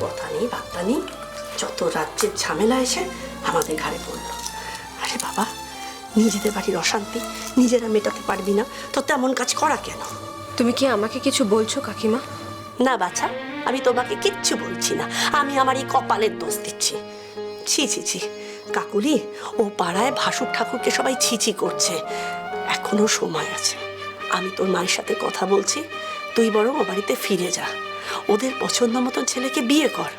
কথা নেই বার্তা নেই যত রাজ্যের ঝামেলা এসে আমাদের ঘাড়ে পড়ল। আরে বাবা নিজেদের বাড়ির অশান্তি নিজেরা মেটাতে পারবি না তো তেমন কাজ করা কেন? তুমি কি আমাকে কিছু বলছো কাকিমা? না বাছা আমি তোমাকে কিচ্ছু বলছি না আমি আমার এই কপালের দোষ দিচ্ছি। ছি ছি ছি কাকুলি ও পাড়ায় ভাসুর ঠাকুরকে সবাই ছিছি করছে। এখনও সময় আছে। আমি তোর মায়ের সাথে কথা বলছি তুই বরং ও বাড়িতে ফিরে যা। ওদের পছন্দ মতন ছেলেকে বিয়ে কর।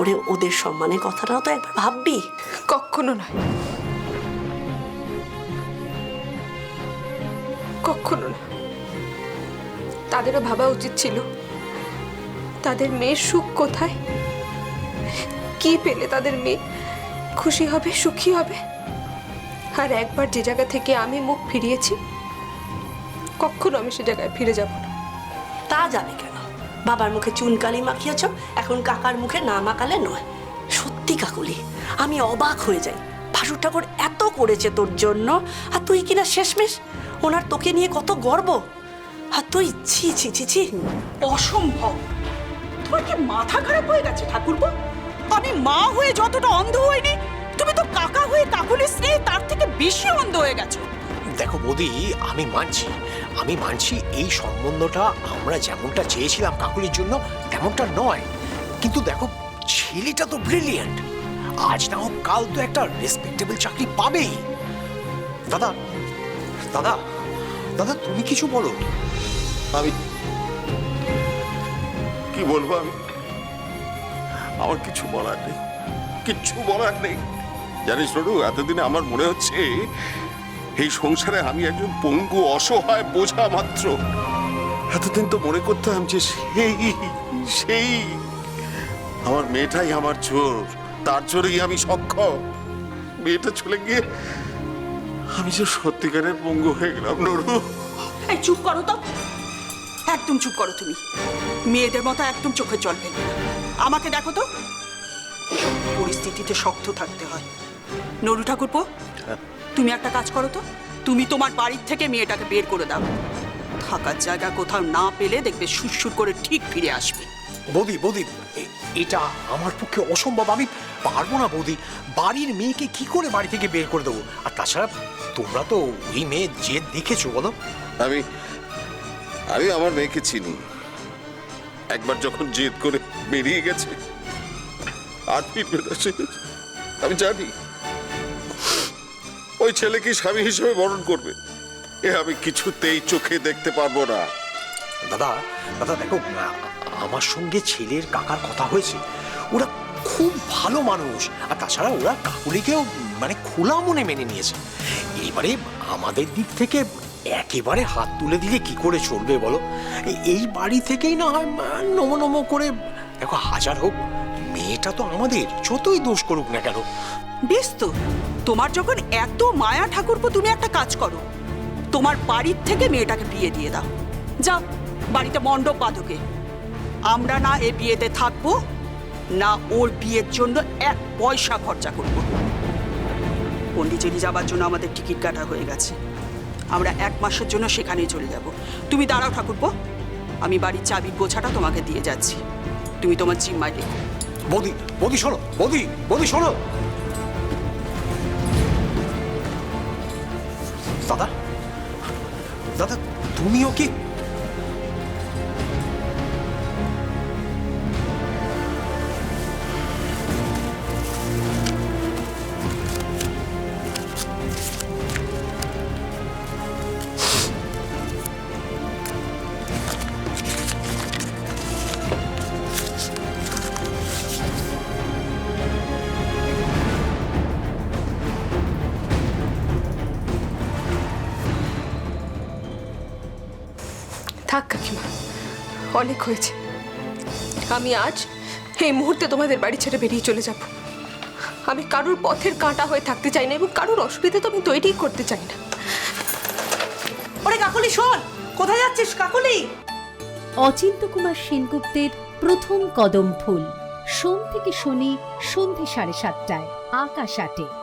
ওরে, ওদের সম্মানের কথাটাও তো একবার ভাববি। কখনো নয়। কখনো না তাদেরও ভাবা উচিত ছিল। তাদের মেয়ের সুখ কোথায়? কি পেলে তাদের মেয়ে? খুশি হবে, সুখী হবে? আর একবার যে জায়গা থেকে আমি মুখ ফিরিয়েছি, কখনো আমি সে জায়গায় ফিরে যাব না। তা যাবে কেন? বাবার মুখে চুনকালি মাখিয়েছ, এখন কাকার মুখে না মাখালে নয়। সত্যি কাকুলি, আমি অবাক হয়ে যাই। ভাসুর ঠাকুর এত করেছে তোর জন্য, আর তুই কিনা শেষমেশ? ওনার তোকে নিয়ে কত গর্ব? আর তুই, ছি ছি ছি ছি, অসম্ভব। তোমার কি মাথা খারাপ হয়ে গেছে ঠাকুরপো? আমি মা হয়ে যতটা অন্ধ হইনি, তুমি তো কাকা হয়ে কাকুলির স্নেহে তার থেকে বেশি অন্ধ হয়ে গেছো। দেখো বৌদি, আমি মানছি। আমি মানছি এই সম্বন্ধটা আমরা যেমনটা চেয়েছিলাম কাকুলির জন্য, তেমনটা নয়। কিন্তু দেখো, ছেলেটা তো ব্রিলিয়েন্ট আজ না হোক কাল তো একটা রেসপেক্টেবল চাকরি পাবেই। দাদা দাদা দাদা, তুমি কিছু বলো। আমি কি বলব আমি? আমার কিছু বলার নেই। কিচ্ছু বলার নেই। জানিস রডু এতদিনে আমার মনে হচ্ছে এই সংসারে আমি একজন পঙ্গু, অসহায়, বোঝা মাত্র। এতদিন তো মনে করতাম যে সেই সেই আমার মেয়েটাই আমার চোর, তার জোরেই আমি সক্ষম। মেয়েটা চলে গিয়ে আমি যে সত্যিকারের পঙ্গু হয়ে গেলাম, নরু। চুপ করো তো। একদম চুপ করো তুমি। মেয়েদের মতো একদম চোখে জল ফেলবে আমাকে দেখো তো। পরিস্থিতিতে শক্ত থাকতে হয়। নরু ঠাকুরপো তুমি একটা কাজ করো তো। তুমি তোমার বাড়ির থেকে মেয়েটাকে বের করে দাও। থাকার জায়গা কোথাও না পেলে দেখবে সুরসুর করে ঠিক ফিরে আসবে। বৌদি বৌদি এটা আমার পক্ষে অসম্ভব। আমি পারব না বৌদি। বাড়ির মেয়েকে কি করে বাড়ি থেকে বের করে দেবো? আর তাছাড়া তোমরা তো ওই মেয়ে যে দেখেছ বলো। আমি আমি আমার মেয়েকে চিনি। একবার যখন জেদ করে বেরিয়ে গেছে আর ফিরবে না সে। আমি জানি ওই ছেলেকে স্বামী হিসেবে বরণ করবে। এ আমি কিছুতেই চোখে দেখতে পারব না। দাদা দাদা দেখো আমার সঙ্গে ছেলের কাকার কথা হয়েছে। ওরা খুব ভালো মানুষ। আর তাছাড়া ওরা কাকুলিকেও মানে খোলা মনে মেনে নিয়েছে। এইবারে আমাদের দিক থেকে একেবারে হাত তুলে দিলে কি করে চলবে বলো? এই বাড়ি থেকেই না হয় নমো নমো করে দেখো হাজার হোক মেয়েটা তো আমাদের যতই দোষ করুক না কেন। বেশ তো। তোমার যখন এত মায়া ঠাকুরপো, তুমি একটা কাজ করো। তোমার বাড়ির থেকে মেয়েটাকে বিয়ে দিয়ে দাও। যাও, বাড়িতে মণ্ডপ বাঁধোকে আমরা না এ বিয়েতে থাকব, না ওর বিয়ের জন্য এক পয়সা খরচা করব। পন্ডিচেরি যাবার জন্য আমাদের টিকিট কাটা হয়ে গেছে। আমরা এক মাসের জন্য সেখানেই চলে যাব। তুমি দাঁড়াও ঠাকুরপো, আমি বাড়ির চাবির গোছাটা তোমাকে দিয়ে যাচ্ছি। তুমি তোমার জিম্মায় রেখো। বৌদি বৌদি শোনো, বৌদি বৌদি শোনো। দাদা? দাদা তুমিও কি থাক কাকিমা। অনেক হয়েছে। আমি আজ এই মুহূর্তে তোমাদের বাড়ি ছেড়ে বেরিয়ে চলে যাব। আমি কারোর পথের কাঁটা হয়ে থাকতে চাই না এবং কারোর অসুবিধা তো আমি তৈরিই করতে চাই না। ওরে কাকুলি শোন কোথায় যাচ্ছিস কাকুলি? অচিন্ত কুমার সেনগুপ্তের প্রথম কদম ফুল। সোম থেকে শনি সন্ধে সাড়ে সাতটায় আকাশ আটে।